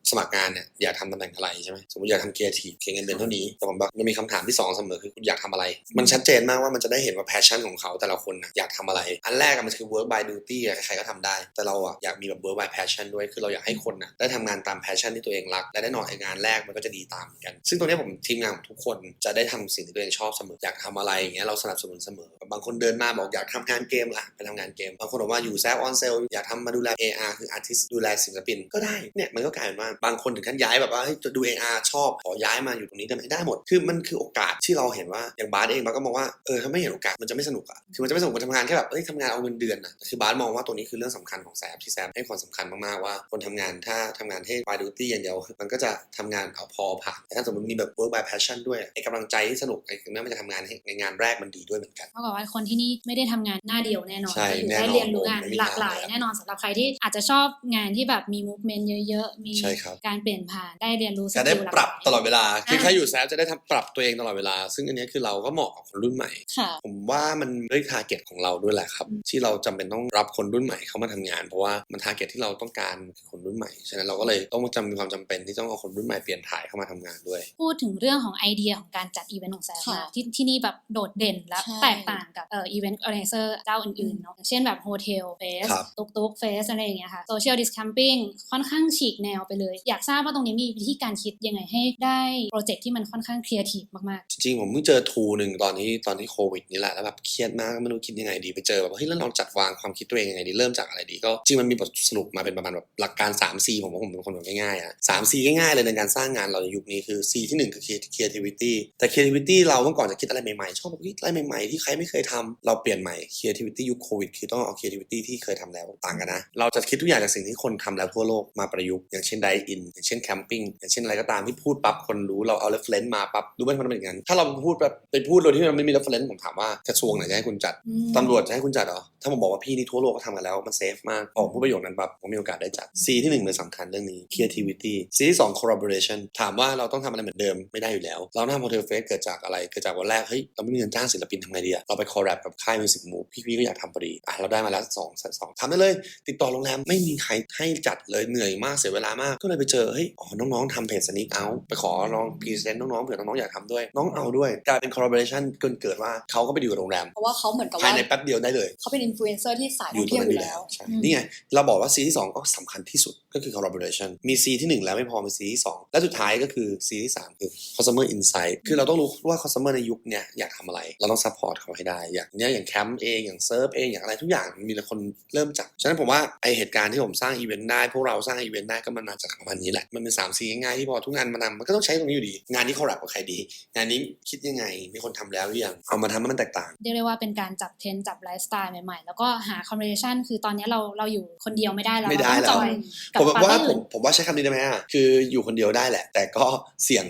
สมัครงานเนี่ยอยากทำตำแหน่งอะไรใช่ไหมสมมติอยากทำเกียร์ทีเขียนเงินเดือนเท่านี้แต่ผมบอกมันมีคำถามที่สองเสมอคือคุณอยากทำอะไร มันชัดเจนมากว่ามันจะได้เห็นว่าแพชชั่นของเขาแต่ละคนนะอยากทำอะไร อันแรกอะมันคือ work by duty อะใครๆก็ทำได้ แต่เราอะอยากมีแบบ work by passion ด้วยคือเราอยากให้คนนะได้ทำงานตามแพชชั่นที่ตัวเองรักและได้นอนไองานแรกมันก็จะดีตามเหมือนกัน ซึ่งตรงนี้ผมทีมงานของทุกคนจะได้ทำสิ่งที่ตัวเองชอบเสมออยากทำอะไรอย่างเงี้ยเราสนับสนุนเสมอ บางคนเดินมาบอกอยากทำงานเกมล่ะไปทำงานเกมบางคนบอกว่าอยู่แซฟออนเซลอยากทำมาดูแล AR คือ artist ดูแลศิลปินก็ได้เนี่ยมันก็กลายเป็นว่าบางคนถึงขั้นย้ายแบบว่าเฮ้ยจะดู AR ชอบขอย้ายมาอยู่ตรงนี้ได้ไหมได้หมด คือมันคือโอกาสที่เราเห็นว่าอย่างบาสเองบาสก็มองว่าเออถ้าไม่เห็นโอกาสมันจะไม่สนุกอะคือมันจะไม่สนุกมันทำงานแค่แบบเอ้ยทำงานเอาเงินเดือนอะคือบาสมองว่าตัวนี้คือเรื่องสำคัญของแซฟที่แซฟให้ความสำคัญมากๆว่าคนทำงานถ้าทำงานให้ by duty อย่างเดียวมันก็จะทำงานเอาพอผ่านแต่ถ้าสมมติมีแบบ work by passion ด้วยไอ้กำลังใจที่สนุกไอ้แม้มันจะทำงานให้ในงานแรกมันดีด้วยเหมือนกันเท่ากับว่าคนที่นี่ไม่ได้ทำงานหน้าเดียวแน่นอนใช่ก็คือแน่นอนได้เรียนรู้งานไม่มีหลากหลายทางเลยแน่นอนสำหรับใครที่อาจจะชอบงานที่แบบมี movement เยอะๆมีใช่ครับ การเปลี่ยนผ่านได้เรียนรู้สจะกิได้ลหลากปรับหลายตลอดเวลา คืออะใครอยู่แซฟจะได้ทำปรับตัวเองตลอดเวลา ซึ่งอันเนี้ยคือเราก็เหมาะกับคนรุ่นใหม่ค่ะผมว่ามันด้วยทาร์เก็ตของเราด้วยแหละครับ ที่เราจำเป็นต้องรับคนรุ่นใหม่เข้ามาทำงาน เพราะว่ามันทาร์เก็ตที่เราต้องการคือคนรุ่นใหม่ ฉะนั้นเราก็เลยต้องจำมีความจำเป็นที่ต้องเอาคนรุ่นใหม่เปลี่ยนถ่ายเข้ามาทำงานด้วย พูดถึงเรื่องของไอเดียของการจัดอีเวนต์ของแซมค่ะนะที่ที่นี่แบบโดดเด่นและใช่แตกต่างกับเอ่ออีเวนต์ออแกไนเซอร์เจ้าอื่นๆเนาะอย่างเช่นแบบโฮเทลเฟสครับตุกตุกเฟสอะไรอย่างเงี้ยค่ะโซเชียลดิสคัมปิ้งค่อนข้างฉีกแนวไปเลย อยากทราบว่าตรงนี้มีวิธีการคิดยังไงให้ได้โปรเจกต์ที่มันค่อนข้างครีเอทีฟมากๆ จริงๆ ผมเพิ่งเจอทูหนึ่งตอนนี้ตอนที่โควิดนี่แหละแล้วแบบเครียดมากไม่รู้คิดยังไงดีไปเจอแบบเฮ้ยแล้วเราจัดวางความคิดตัวเองยังไงดีเริ่มจากอะไรดีก็จริงมันมีบทสรุปมาเป็นประมาณแบบหลักการ 3 C ผมว่าผมเป็นคนแบบง่ายๆอะสาม C ง่ายๆเลยในการสร้างงานเราในยุคนี้คือ C ที่หนึ่งคือ creativity แต่ creativity เราเมื่อก่อนจะคิดอะไรใหม่ๆชอบแบบเฮ้ยอะไรใหม่ๆที่ใครไม่เคยทำเราเปลี่ยนใหม่ creativity ยุคโควิดคือต้องเอา creativity ที่เคยทำแล้วต่างกันนะ เราจะคิดทุกอย่างจากสิ่งที่คนทำแล้วทั่วโลกมาประยุกต์อย่างเช่นไดอินอย่างเช่นแคมปิ้งอย่างเช่นอะไรก็ตามที่พูดปั๊บคนรู้เราเอา reference มาปั๊บรู้ไหมมันเป็นอย่างนั้นถ้าเราพูดแบบไปพูดโดยที่มันไม่มี reference ผมถามว่ากระทรวงไหนจะให้คุณจัดๆอืมตำรวจจะให้คุณจัดเหรอถ้าผมบอกว่าพี่นี่ทั่วโลกก็ทำกันแล้วมันเซฟมากพอผมพูดประโยคนั้นปั๊บผมมีโอกาสได้จัด C ที่หนึ่งเลยสำคัญเรื่องนี้ creativity C ที่สอง collaboration ถามว่าเราต้องทำอะไรเหมือนเดิมไม่ได้อยู่แล้ว เราทำ hotel face เกิดจากอะไรเกิดจากวันแรกเฮ้ยเราไม่มีเงินจ้างศิลปินทำไงดีอะเราไป collab กับค่าย music move พี่ๆก็อยากทำพอดีอะเราได้มาแล้วสองสองทำได้เลย ติดต่อโรงแรมไม่มีใครให้จัดเลยเหนื่อยมากเสียเวลามาก ก็เลยไปเจอเฮ้ยอ๋อน้องๆทำเพจสนิกเอาไปขอลองพรีเซนต์น้องๆเผื่อน้องๆอยากทำด้วย น้องเอาด้วยกลายเป็น collaboration เกินเกิดว่าเขาก็ไปดีลกับโรงแรมเพราะว่าเขาเหมือนกับภายว่าในแป๊บเดียวได้เลยเขาเป็นอินฟลูเอนเซอร์ที่สายอท่อยู่งตรงเที่ยวนั้นออยู่ยู่แล้แล้ววใช่นี่ไงเราบอกว่า C ที่2ก็สำคัญที่สุดก็คือ collaboration มี C ที่1แล้วไม่พอมี C ที่2และสุดท้ายก็คือ C ที่3คือ customer insight คือเราต้องรู้ว่า customer ในยุคเนี้ยอยากทำอะไร เราต้อง support เขาให้ได้ อย่างเนี้ยอย่างแคมป์เองอย่างเซิร์ฟเองอย่างอะไรทุกอย่างมีแต่คนเริ่มจากฉะนั้นผมว่าไอเหตุการณ์ที่ผมสร้างอีเวนต์ได้พวกเราสร้างอีเวนต์ได้ก็มันมาจากประมาณนี้แหละ มันเป็น3 C ง่ายๆที่พอทุกงานมานำมันก็ต้องใช้ตรงนี้อยู่ดี งานนี้ collab กับใครดี งานนี้คิดยังไง มีคนทำแล้วหรือยัง เอามาทำให้มันแตกต่าง เรียกได้ว่าเป็นการจับเทรนด์จับไลฟ์สไตล์ใหม่ๆ แล้วก็หาคอมบิเนชันคือตอนนี้เราเราอยู่คนเดียวไม่ได้แล้วไม่เราได้ต้องแล้วจอยกับผมปาร์ว่าตี้ผอื่มนผมว่าใช้คำนี้ได้ไหมอะ คืออยู่คนเดียวได้แหละ แต่ก็เสี่ยง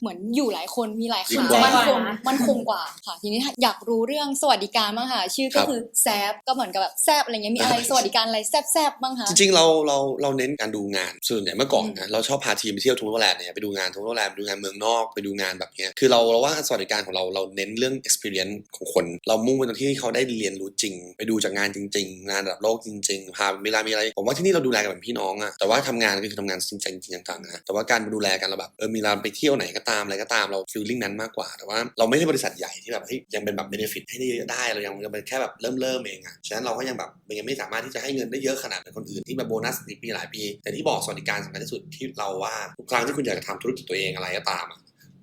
เหมือนอยู่หลายคนมีหลายดีขากว่ามันคงมันคงกว่าค่ะ ทีนี้อยากรู้เรื่องสวัสดิการบ้างค่ะ ชื่อครัก็บคือแซบก็เหมือนกับแบบแซบอะไรเงี้ย มีอะไรอ่าสวัสดิการอะไรแซบแซบบ้างคะ จริงๆเราเราเราเน้นการดูงานส่วนใหญ่เมื่อก่อนนะเราชอบพาทีมไปเที่ยวทูโรแลนด์เนี่ยไปดูงานทูโรแลนด์ไปดูงานเมืองนอกไปดูงานแบบเนี้ยคือเราเราว่าสวัสดิการของเราเราเน้นเรื่อง experience ของคน เรามุ่งไปตรงที่เขาได้เรียนรู้จริง ไปดูจากงานจริง ๆ งานระดับโลกจริงๆพาเวลามีอะไรผมว่าที่นี่เราดูแลกันเหมือนพี่น้องอะแต่ว่าทำงานก็คือทำงานจริงๆจริงๆต่างๆนะแต่ว่าการดูแลกันเราแบบเออมีเราไปเที่ยวไหนก็ตามอะไรก็ตามเราฟีลลิ่งนั้นมากกว่า แต่ว่าเราไม่ใช่บริษัทใหญ่ที่แบบเฮ้ยยังเป็นแบบเบนฟิตให้ได้เยอะได้เรายังยังเป็นแค่แบบเริ่มเริ่มๆเองอะฉะนั้นเราก็ยังแบบยังไม่สามารถที่จะให้เงินได้เยอะขนาดเหมือนคนอื่นที่แบบโบนัสปีหลายปีแต่ที่บอกสวัสดิการสำคัญที่สุดที่เราว่าทุกครั้งที่คุณอยากจะทำธุรกิจตัวเองอะไรก็ตาม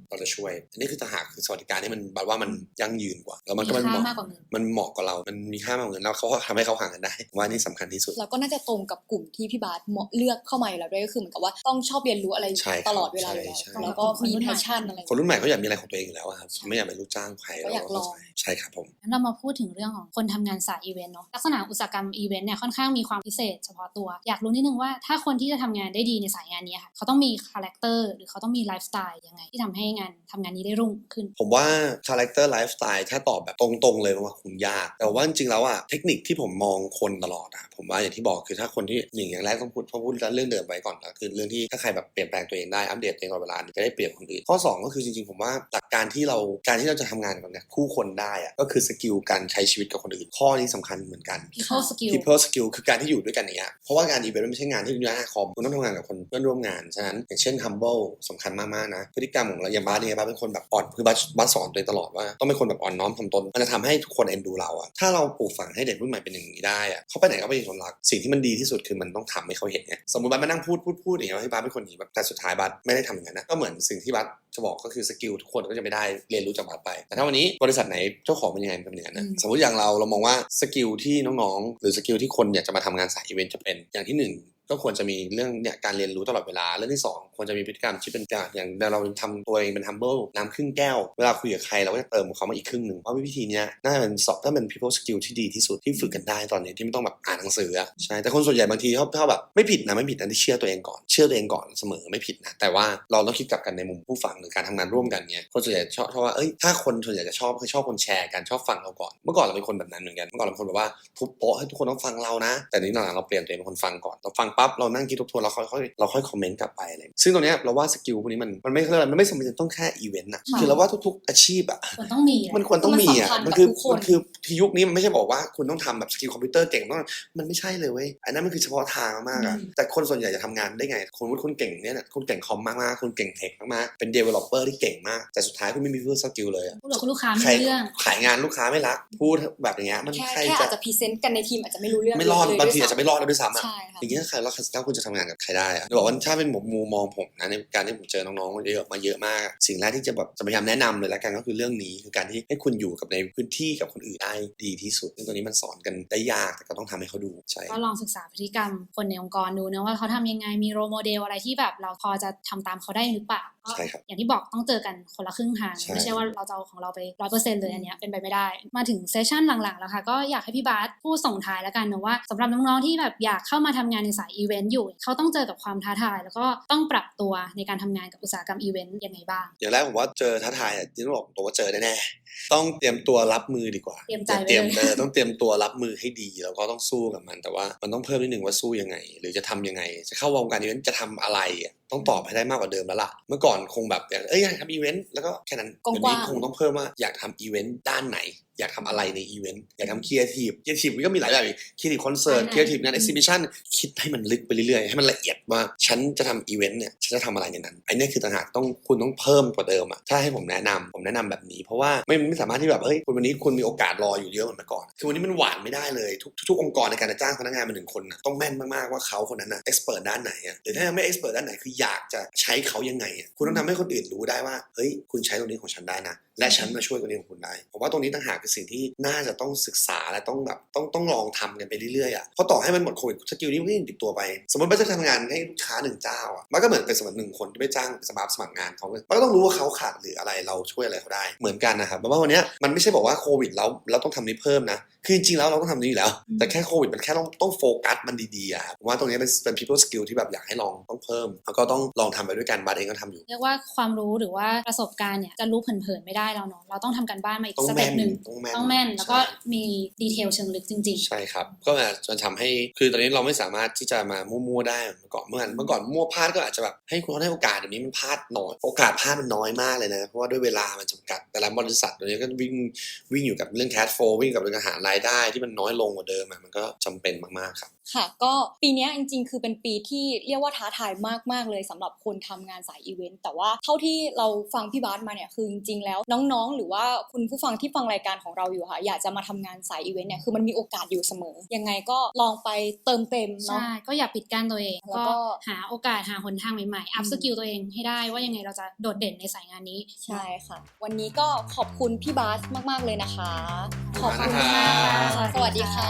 อะเราจะช่วย อันนี้คือต่างหากคือสวัสดิการที่มันบัดว่ามันยั่งยืนกว่า แล้วมันก็มันมีเหค่ามาะมากกว่าเงินมันเหมาะกับเรา มันมีค่ามากกว่าเงินแล้วเขาก็ทำให้เขาห่างกันได้ผมว่านี่สำคัญที่สุดแล้วก็น่าจะตรงกับกลุ่มที่พี่บาสเหมาะเลือกเข้ามาอยู่แล้วด้วยก็คือเหมือนกับว่าต้องชอบเรียนรู้อะไรใช่ครับตลอดเวลาอยู่แล้วใช่ใช่แล้วก็มีแพชชั่นอะไรคนรุ่นใหม่เขาอยากมีอะไรของตัวเองอยู่แล้วอะครับไม่อยากเป็นลูกจ้างใครก็อยากลองใช่ครับผมงั้นเรามาพูดถึงเรื่องของคนทำงานสายอีเวนต์เนาะลักษณะอุตสาหกรรมอีเวนต์เนี่ยค่อนข้างมีความพิเศษเฉพาะตัว อยากรู้นิดนึงว่าถ้าคนที่จะทำงานได้ดีในสายงานนี้ค่ะเขาต้องมีคาแรคเตอร์หรือเขาต้องมีไลฟ์สไตล์ยังไงที่ทำให้งานทำงานนี้ได้รุ่งขึ้น ผมว่าคาแรคเตอร์ไลฟ์สไตล์ถ้าตอบแบบตรงๆเลยว่าคงยาก แต่ว่าจริงๆแล้วอะเทคนิคที่ผมมองคนตลอดอะผมว่าอย่างที่บอกคือถ้าคนที่อย่างอย่างแรกต้องพูดต้องพูดเรื่องเดิมไว้ก่อนก็คือเรื่องที่ถ้าใครแบบเปลี่ยนแปลงตัวเองได้อัปเดตตัวเองตลอดเวลาจะได้เปรียบคนอื่นข้อสองก็คือจริงๆผมว่าหลักการที่เราการที่เราจะทำงานกับเนี่ยคู่คนได้อะก็คือสกิลการใช้ชีวิตกับคนอื่น ข้อนี้สำคัญเหมือนกัน people skill people skill คือการที่อยู่ด้วยกันอย่างเงี้ยเพราะว่างานอีเวนต์มันไม่ใช่งานที่อยู่หน้าคอมคุณต้องทำงานกับคนเพื่อนร่วมงานฉะนั้นอย่างเช่น humble สำคัญมากๆนะพฤติกรรมของเราอย่างบ้านเนี่ยบ้านเป็นคนแบบอ่อนคือบ้านบ้านสอนตัวเองตลอดว่าต้องเป็นคนแบบอ่อนน้อมถ่อมตนมันจะทำให้ทุกคนเอ็นดูเราอะถ้าเราปลูกฝังให้เด็กรุ่นใหม่เป็นอย่างนี้ได้อะเขาไปไหนก็ไปคนรักสิ่งที่มันดีที่สุดคือมันต้องทำให้เขาเห็นไงสมมติบ้านมานั่งพูดพูดพูดอย่างเงี้ยว่าให้บ้านเป็นคนอย่างนี้แบบแต่สุดท้ายบ้านไม่ได้ทำอย่างนั้นนะก็เหมือนสิ่งที่บ้านจะบอกก็คือสกิลทุกคนก็จะไม่ได้เรียนรู้จากบ้านไป แต่ถ้าวันนี้บริษัทไหนเจ้าของเป็นยังไงมันเป็นอย่างนั้นนะอืมสมมติอย่างเราเรามองว่าสกิลที่น้องๆหรือสกิลที่คนอยากจะมาทำงานสายอีเวนต์จะเป็นอย่างที่หนึ่ง ก็ควรจะมีเรื่องเนี่ยการเรียนรู้ตลอดเวลาเรื่องที่สองควรจะมีพฤติกรรมที่เป็นอย่างอย่างเราทำตัวเองเป็น humble น้ำครึ่งแก้ว เวลาคุยกับใครเราก็จะเติมเขามาอีกครึ่งหนึ่งเพราะวิธีนี้น่าจะเป็นสอบถ้าเป็น people skill ที่ดีที่สุดที่ฝึกกันได้ตอนนี้ที่ไม่ต้องแบบอ่านหนังสืออะใช่แต่คนส่วนใหญ่บางทีเขาเขาแบบไม่ผิดนะไม่ผิดนะที่เชื่อตัวเองก่อนเชื่อตัวเองก่อนเสมอไม่ผิดนะแต่ว่าเราต้องคิดกลับกันในมุมผู้ฟังหรือการทำงานร่วมกันเนี่ยคนส่วนใหญ่ชอบชอบว่าเอ้ยถ้าคนส่วนใหญ่จะชอบคือชอบคนแชร์กันชอบฟังเราก่อน เมื่อก่อนเราเป็นคนแบบนั้นเหมือนกันเมื่อก่อนเราเป็นคนแบบว่าทุบโต๊ะให้ทุกคนต้องฟังเรานะ แต่นี้หลังๆเราเปลี่ยนตัวเองเป็นคนฟังก่อนเราฟังปั๊บเรานั่งคิดทบทวนเราค่อยๆเราค่อยคอมเมนต์กลับไปอะไรอย่างเงี้ยซึ่งตรงเนี้ยเราว่าสกิลพวกนี้มันมันไม่เรียกอะไรมันไม่สมมติต้องแค่อีเวนต์อะค่ะคือเราว่าทุกๆอาชีพอะมันต้องมีแหละมันควรต้องมีอะมันสำคัญมันคือกับทุกคนมันคือที่ยุคนี้มันไม่ใช่บอกว่าคุณต้องทำแบบสกิลคอมพิวเตอร์เก่งต้องมันไม่ใช่เลยเว้ยอันนั้นมันคือเฉพาะทางมากๆอะอืมแต่คนส่วนใหญ่จะทำงานได้ไงคนว่าคุณเก่งเนี่ยนะคุณเก่งคอมมากๆคุณเก่งเทคมากๆเป็น developer ที่เก่งมากแต่สุดท้ายคุณไม่มีเพื่อสกิลเลยอะพูดกับลูกค้าไม่ใครรู้เรื่องขายงานลูกค้าไม่รักพูดแบบอย่างเงี้ยมันแค่ใครแค่จะอาจจะพรีเซนต์กันในทีมอาจจะไม่รู้เรื่องไม่รอดเลยบางด้วยทีอาจจะไม่รอดแล้วด้วยซ้ำอะใช่ค่ะอย่างเงี้ยใครรอดแล้วถ้าคุณจะทำงานกับใครได้อะบอกว่าถ้าเป็นมุมมุมองผมนะในการที่ผมเจอน้องๆเยอะมาเยอะมาก สิ่งแรกที่จะแบบจะพยายามแนะนำเลยละกันก็คือเรื่องนี้คือการที่ให้คุณอยู่กับในพื้นที่กับคนอื่นได้ดีที่สุดซึ่งตัวนี้มันสอนกันได้ยากแต่ก็ต้องทำให้เขาดูใช่ก็ลองศึกษาพฤติกรรมคนในองค์กรดูนะว่าเขาทำยังไงมีโรโมเดลอะไรที่แบบเราพอจะทำตามเขาได้หรือเปล่า ใช่ครับอย่างที่บอกต้องเจอกันคนละครึ่งทางใช่ไม่ใช่ว่าเราจะเอาของเราไปร้อยเปอร์เซ็นต์เลยอันเนี้ยเป็นไปไม่ได้ มาถึงเซสชันหลังๆแล้วค่ะก็อยากให้พี่บาสพูดส่งท้ายแล้วกันนะว่าสำหรับน้องๆที่แบบอยากเข้ามาทำงานในสายอีเวนต์อยู่ เขาต้องเจอกับความท้าทาย แล้วก็ต้องปรับตัวในการทำงานกับอุตสาหกรรมอีเวนต์ยังไงบ้างอย่างแรกผมว่าเจอท้าทายอะที่ต้องบอกตัวว่าเจอแน่ๆ ต้องเตรียมตัวรับมือดีกว่า เตรียมใจไว้เตรียมเลย เออต้องเตรียมตัวรับมือให้ดีแล้วก็ต้องสู้กับมัน แต่ว่ามันต้องเพิ่มนิดนึงว่าสู้ยังไง หรือจะทำยังไง จะเข้าวงการอีเวนต์จะทำอะไรอะต้องตอบให้ได้มากกว่าเดิมแล้วล่ะ เมื่อก่อนคงแบบอยากเอ้ยอยากทำอีเวนต์แล้วก็แค่นั้นกว้างๆ เดี๋ยวนี้คงต้องเพิ่มว่าอยากทำอีเวนต์ด้านไหน อยากทำอะไรในอีเวนต์อยากทำครีเอทีฟครีเอทีฟมันก็มีหลายแบบครีเอทีฟคอนเสิร์ตใช่ครีเอทีฟงานเอ็กซิบิชันคิดให้มันลึกไปเรื่อยๆ ให้มันละเอียดว่าฉันจะทำอีเวนต์เนี่ยฉันจะทำอะไรในนั้นไอ้เนี่ยคือต่างหากต้องคุณต้องเพิ่มกว่าเดิมอะถ้าให้ผมแนะนำผมแนะนำแบบนี้เพราะว่าไม่ไม่สามารถที่แบบเฮ้ยคุณวันนี้คุณมีโอกาสรออยู่เยอะเหมือนเมื่อก่อนคือวันนี้มันหวานไม่ได้เลยทุกทุกองค์กรในการจะจ้างพนักงานมาหนึ่งคนน่ะต้องแม่นมากๆว่าเขาคนนั้นน่ะเอ็กซ์เพรสด้านไหนอะหรือถ้ายังไม่เอ็กซ์เพรสด้านไหนคืออยากจะใช้เขายังไงอะคุณต้องทำให้คนอื่นรู้ได้ว่าเฮ้ยคุณใช้ตรงนี้ของฉันได้นะและฉันมาช่วยตรงนี้ของคุณได้ผมว่าตรงนี้ต่างหากคือสิ่งที่น่าจะต้องศึกษาและต้องแบบต้องต้องลองทำกันไปเรื่อยๆอะเพราะต่อให้มันหมดโควิดสกิลนี้มันก็ยังติดตัวไป สมมติว่าจะทำงานให้ลูกค้าหนึ่งเจ้าอะมันก็เหมือนเป็นสมัครหนึ่งคนที่ไปจ้างสมัครสมัครงานเขามันก็ต้องรู้ว่าเขาขาดหรืออะไรเราช่วยอะไรเขาได้ เหมือนกันนะครับเพราะว่าวันเนี้ยมันไม่ใช่บอกว่าโควิดแล้วเราต้องทำนี้เพิ่มนะคือจริงๆแล้วเราต้องทำนี้อยู่แล้ว แต่แค่โควิดมันแค่ต้องต้องโฟกัสมันดีๆอะครับผมว่าตรงนี้เป็นเป็น people skill ที่แบบอยากให้ลองต้องเพิ่ม แล้วก็ต้องลองทำไปด้วยกันบาร์เองก็ทำอยู่ เรียกว่าความรู้หรือว่าประสบการณ์เนี่ยจะรู้เผินๆไม่ได้แล้วเนาะเราต้องทำกันบ้านมาอีกต้องสแม่เต็ปนหนึ่งต้องแม่นต้องแม่นแล้วก็ใช่มีดีเทลเชิงลึกจริง ใช่ครับ ก็อาจจะทำให้คือตอนนี้เราไม่สามารถที่จะมามั่วๆได้เหมือนเมื่อก่อนเมื่อก่อนเมื่อก่อนมั่วพลาดก็อาจจะแบบให้คุณให้โอกาสเดี๋ยวนี้มันพลาดน้อยโอกาสพลาดมันน้อยมากเลยนะเพราะว่าด้วยเวลามันจำกัดแต่ละบริษัทเดี๋ยวนี้ก็วิ่งวิ่งอยู่กับเรื่องแคชโฟวิ่งกับเรื่องอาหารรายได้ที่มันน้อยลงกว่าเดิมอะมันก็จำเป็นมากๆครับค่ะก็ปีเนี้ยจริงๆ คือเป็นปีที่เรียกว่าท้าทายมากๆ เลยสำหรับคนทำงานสายอีเวนต์แต่ว่าเท่าที่เราฟังพี่บาสมาเนี่ยคือจริงๆ แล้วน้องๆ หรือว่าคุณผู้ฟังที่ฟังรายการของเราอยู่ค่ะ อยากจะมาทำงานสายอีเวนต์เนี่ยคือมันมีโอกาสอยู่เสมอ ยังไงก็ลองไปเติมเต็มๆเนาะใช่ก็อย่าปิดกั้นตัวเองแล้วก็ก็หาโอกาสหาหนทางใหม่ๆ อัพอืมสกิลตัวเองให้ได้ว่ายังไงเราจะโดดเด่นในสายงานนี้ใช่ค่ะ วันนี้ก็ขอบคุณพี่บาสมากๆเลยนะคะ ขอบคุณขอบคุณมากครัค่ะบสวัสดีค่ะ